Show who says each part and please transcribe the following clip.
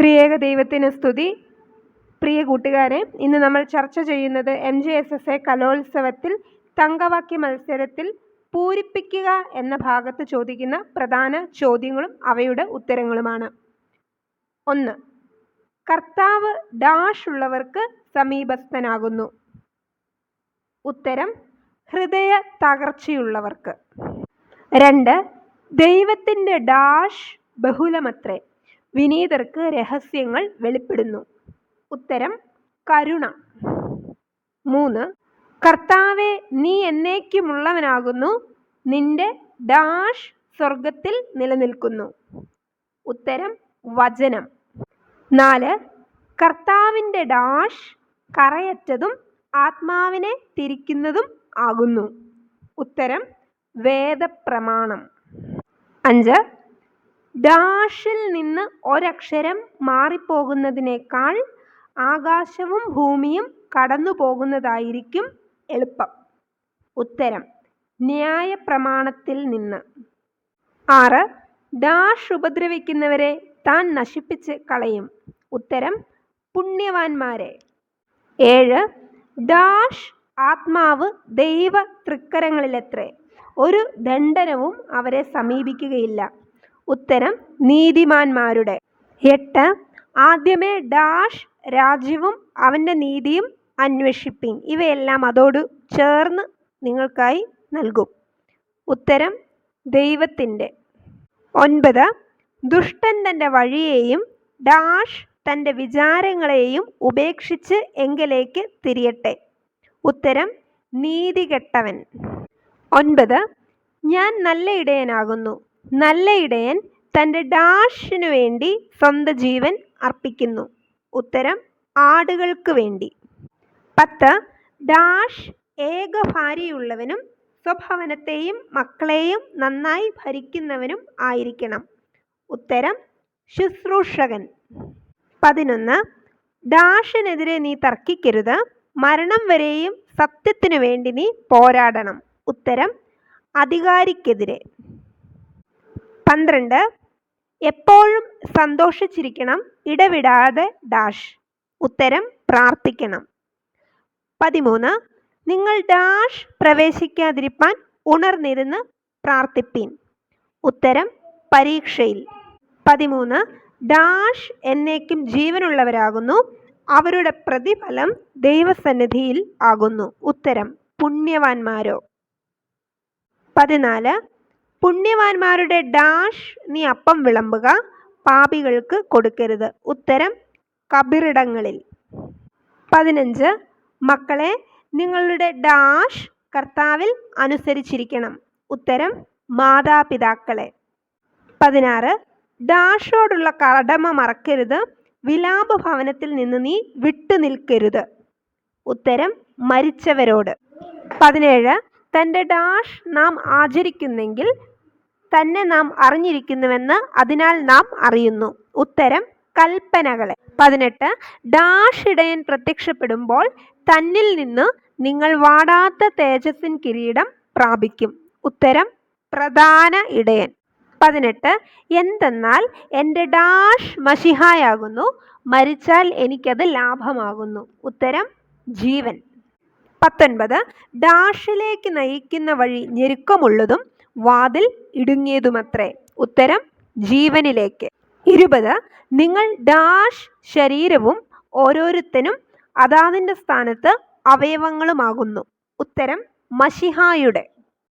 Speaker 1: ത്രിയേക ദൈവത്തിന് സ്തുതി. പ്രിയ കൂട്ടുകാരെ ഇന്ന് നമ്മൾ ചർച്ച ചെയ്യുന്നത് M J S S A കലോത്സവത്തിൽ തങ്കവാക്യ മത്സരത്തിൽ പൂരിപ്പിക്കുക എന്ന ഭാഗത്ത് ചോദിക്കുന്ന പ്രധാന ചോദ്യങ്ങളും അവയുടെ ഉത്തരങ്ങളുമാണ്. ഒന്ന് കർത്താവ് ഡാഷ് ഉള്ളവർക്ക് സമീപസ്ഥനാകുന്നു. ഉത്തരം ഹൃദയ തകർച്ചയുള്ളവർക്ക്. രണ്ട് ദൈവത്തിന്റെ ഡാഷ് ബഹുലമത്രേ. വിനീതർക്ക് രഹസ്യങ്ങൾ വെളിപ്പെടുന്നു. ഉത്തരം കരുണ. മൂന്ന് കർത്താവെ നീ എന്നേക്കുമുള്ളവനാകുന്നു. നിന്റെ ഡാഷ് സ്വർഗത്തിൽ നിലനിൽക്കുന്നു. ഉത്തരം വചനം. നാല് കർത്താവിന്റെ ഡാഷ് കറയറ്റതും ആത്മാവിനെ തിരിക്കുന്നതും ആകുന്നു. ഉത്തരം വേദപ്രമാണം. അഞ്ച് ഡാഷിൽ നിന്ന് ഒരക്ഷരം മാറിപ്പോകുന്നതിനേക്കാൾ ആകാശവും ഭൂമിയും കടന്നു പോകുന്നതായിരിക്കും എളുപ്പം. ഉത്തരം ന്യായപ്രമാണത്തിൽ നിന്ന്. ആറ് ഡാഷ് ഉപദ്രവിക്കുന്നവരെ താൻ നശിപ്പിച്ച് കളയും. ഉത്തരം പുണ്യവാന്മാരെ. ഏഴ് ഡാഷ് ആത്മാവ് ദൈവ തൃക്കരങ്ങളിലെത്രേ. ഒരു ദണ്ഡനവും അവരെ സമീപിക്കുകയില്ല. ഉത്തരം നീതിമാന്മാരുടെ. എട്ട് ആദ്യമേ ഡാഷ് രാജ്യവും അവന്റെ നീതിയും അന്വേഷിപ്പിൻ. ഇവയെല്ലാം അതോട് ചേർന്ന് നിങ്ങൾക്കായി നൽകും. ഉത്തരം ദൈവത്തിന്റെ. ഒൻപത് ദുഷ്ടൻ തന്റെ വഴിയെയും ഡാഷ് തന്റെ വിചാരങ്ങളെയും ഉപേക്ഷിച്ച് എങ്കിലേക്ക് തിരിയട്ടെ. ഉത്തരം നീതികെട്ടവൻ. ഒൻപത് ഞാൻ നല്ല ഇടയനാകുന്നു. നല്ല ഇടയൻ തന്റെ ഡാഷിനു വേണ്ടി സ്വന്തം ജീവൻ അർപ്പിക്കുന്നു. ഉത്തരം ആടുകൾക്ക് വേണ്ടി. പത്ത് ഡാഷ് ഏക ഭാര്യയുള്ളവനും സ്വഭവനത്തെയും മക്കളെയും നന്നായി ഭരിക്കുന്നവനും ആയിരിക്കണം. ഉത്തരം ശുശ്രൂഷകൻ. പതിനൊന്ന് ഡാഷിനെതിരെ നീ തർക്കിക്കരുത്. മരണം വരെയും സത്യത്തിനു വേണ്ടി നീ പോരാടണം. ഉത്തരം അധികാരിക്കെതിരെ. പന്ത്രണ്ട്. എപ്പോഴും സന്തോഷിച്ചിരിക്കണം ഇടവിടാതെ ഡാഷ്. ഉത്തരം പ്രാർത്ഥിക്കണം. പതിമൂന്ന്. നിങ്ങൾ ഡാഷ് പ്രവേശിക്കാതിരിപ്പാൻ ഉണർന്നിരുന്ന് പ്രാർത്ഥിപ്പീൻ. ഉത്തരം പരീക്ഷയിൽ. പതിമൂന്ന്. ഡാഷ് എന്നേക്കും ജീവനുള്ളവരാകുന്നു. അവരുടെ പ്രതിഫലം ദൈവസന്നിധിയിൽ ആകുന്നു. ഉത്തരം പുണ്യവാന്മാരോ? പതിനാല്. പുണ്യവാന്മാരുടെ ഡാഷ് നീ അപ്പം വിളമ്പുക പാപികൾക്ക് കൊടുക്കരുത്. ഉത്തരം കബിറിടങ്ങളിൽ. പതിനഞ്ച് മക്കളെ നിങ്ങളുടെ ഡാഷ് കർത്താവിൽ അനുസരിച്ചിരിക്കണം. ഉത്തരം മാതാപിതാക്കളെ. പതിനാറ് ഡാഷോടുള്ള കടമ മറക്കരുത് വിലാപ ഭവനത്തിൽ നിന്ന് നീ വിട്ടു നിൽക്കരുത്. ഉത്തരം മരിച്ചവരോട്. പതിനേഴ് തന്റെ ഡാഷ് നാം ആചരിക്കുന്നെങ്കിൽ തന്നെ നാം അറിഞ്ഞിരിക്കുന്നുവെന്ന് അതിനാൽ നാം അറിയുന്നു. ഉത്തരം കൽപ്പനകളെ. പതിനെട്ട് ഡാഷ് ഇടയൻ പ്രത്യക്ഷപ്പെടുമ്പോൾ തന്നിൽ നിന്ന് നിങ്ങൾ വാടാത്ത തേജസ്സിൻ കിരീടം പ്രാപിക്കും. ഉത്തരം പ്രധാന ഇടയൻ. പതിനെട്ട് എന്തെന്നാൽ എന്റെ ഡാഷ് മഷിഹായാകുന്നു മരിച്ചാൽ എനിക്കത് ലാഭമാകുന്നു. ഉത്തരം ജീവൻ. പത്തൊൻപത് ഡാഷിലേക്ക് നയിക്കുന്ന വഴി ഞെരുക്കമുള്ളതും വാതിൽ ഇടുങ്ങിയതുമത്രേ. ഉത്തരം ജീവനിലേക്ക്. ഇരുപത് നിങ്ങൾ ഡാഷ് ശരീരവും ഓരോരുത്തനും അതാതിന്റെ സ്ഥാനത്ത് അവയവങ്ങളുമാകുന്നു. ഉത്തരം മഷിഹായുടെ.